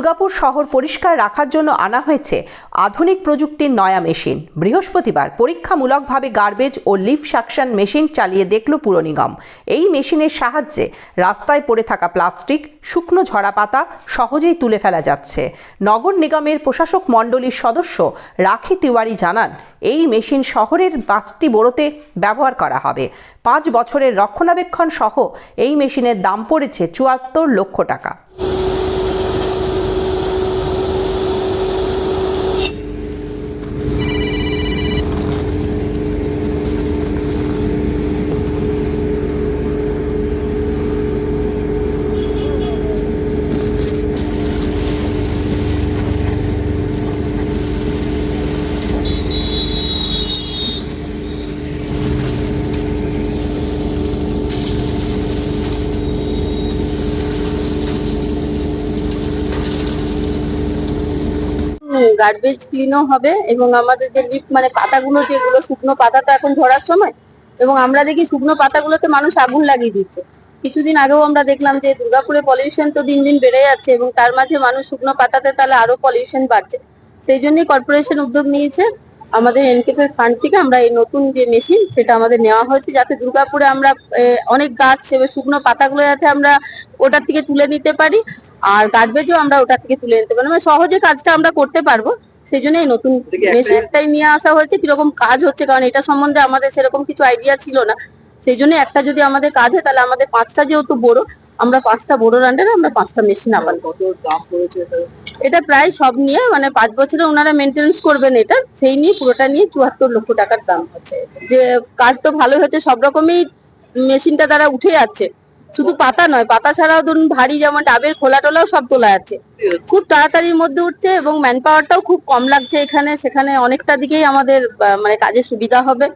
দুর্গাপুর শহর পরিষ্কার রাখার জন্য আনা হয়েছে আধুনিক প্রযুক্তির নয়া মেশিন। বৃহস্পতিবার পরীক্ষামূলকভাবে গার্বেজ ও লিফ সাকশন মেশিন চালিয়ে দেখল পুর নিগম। এই মেশিনের সাহায্যে রাস্তায় পড়ে থাকা প্লাস্টিক, শুকনো ঝরা পাতা সহজেই তুলে ফেলা যাচ্ছে। নগর নিগমের প্রশাসক মণ্ডলীর সদস্য রাখি তিওয়ারি জানান, এই মেশিন শহরের পাঁচটি বড়োতে ব্যবহার করা হবে। পাঁচ বছরের রক্ষণাবেক্ষণ সহ এই মেশিনের দাম পড়েছে চুয়াত্তর লক্ষ টাকা। গার্বেজ ক্লিনও হবে এবং আমাদের যে লিফট মানে পাতাগুলো, যেগুলো শুকনো পাতা তো এখন ধরার সময়, এবং আমরা দেখি শুকনো পাতাগুলোতে মানুষ আগুন লাগিয়ে দিচ্ছে। কিছুদিন আগেও আমরা দেখলাম যে দুর্গাপুরে পলিউশন তো দিন দিন বেড়ে যাচ্ছে এবং তার মাঝে মানুষ শুকনো পাতাতে তাহলে আরও পলিউশন বাড়ছে। সেই জন্যই কর্পোরেশন উদ্যোগ নিয়েছে। আমাদের এনকেফের ফান্ড থেকে আমরা এই নতুন যে মেশিন সেটা আমাদের নেওয়া হয়েছে যাতে দুর্গাপুরে আমরা অনেক গাছ শুকনো পাতাগুলো যাতে আমরা ওটার থেকে তুলে নিতে পারি। আর গার্বেজও আমরা ওটা থেকে তুলে নিতে পারব। মানে সহজে কাজটা আমরা করতে পারব। সেই জন্য এই নতুন মেশিনটাই নিয়ে আসা হয়েছে। কীরকম কাজ হচ্ছে? কারণ এটা সম্বন্ধে আমাদের সেরকম কিছু আইডিয়া ছিল না। সেই জন্য একটা যদি আমাদের কাজ হয় তাহলে আমাদের পাঁচটা যেহেতু বড় আমরা পাঁচটা বড় রান্ডারে আমরা পাঁচটা মেশিন আবার কত দাম পড়েছে এটা? প্রায় সব নিয়ে মানে পাঁচ বছরে ওনারা মেনটেন্স করবেন এটা। সেই নিয়ে পুরোটা নিয়ে চুয়াত্তর লক্ষ টাকার দাম হচ্ছে। যে কাজ তো ভালোই হচ্ছে সব রকমই মেশিনটা তারা উঠে যাচ্ছে। শুধু পাতা নয়, পাতা ছাড়াও ধরুন ভারী যেমন ডাবের খোলা টোলাও সব তোলা আছে। খুব তাড়াতাড়ির মধ্যে উঠছে এবং ম্যান পাওয়ারটাও খুব কম লাগছে এখানে, সেখানে অনেকটা দিকেই আমাদের মানে কাজের সুবিধা হবে।